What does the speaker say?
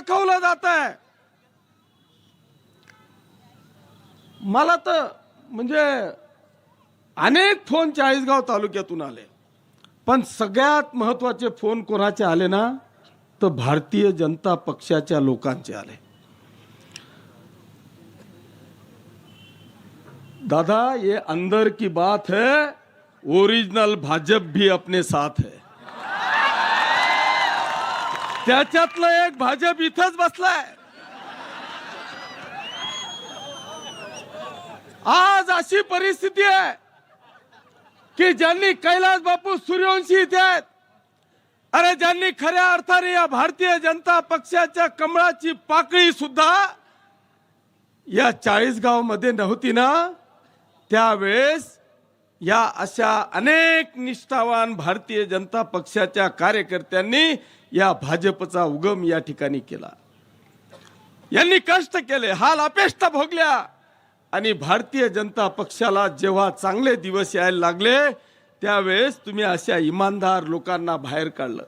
दाखवलं जात आहे. मला तर म्हणजे अनेक फोन चाळीसगाव तालुक्यातून आले. पण सगळ्यात महत्त्वाचे फोन कोणाचे आले ना तर भारतीय जनता पक्षाच्या लोकांचे आले. दादा ये अंदर की बात है ओरिजिनल भाजप भी अपने साथ है. त्याच्यातलं एक भाजप इथंच बसलाय. आज अशी परिस्थिती आहे की ज्यांनी कैलास बापू सूर्यवंशी इथे आहेत अरे ज्यांनी खऱ्या अर्थाने या भारतीय जनता पक्षाच्या कमळाची पाकळी सुद्धा या चाळीसगावमध्ये नव्हती ना त्यावेळेस या अशा अनेक निष्ठावान भारतीय जनता पक्षाच्या कार्यकर्त्यांनी या भाजपचा उगम या ठिकाणी केला. यांनी कष्ट केले हाल अपेष्टा भोगल्या आणि भारतीय जनता पक्षाला जेव्हा चांगले दिवस यायला लागले त्यावेळेस तुम्ही अशा इमानदार लोकांना बाहेर काढलं.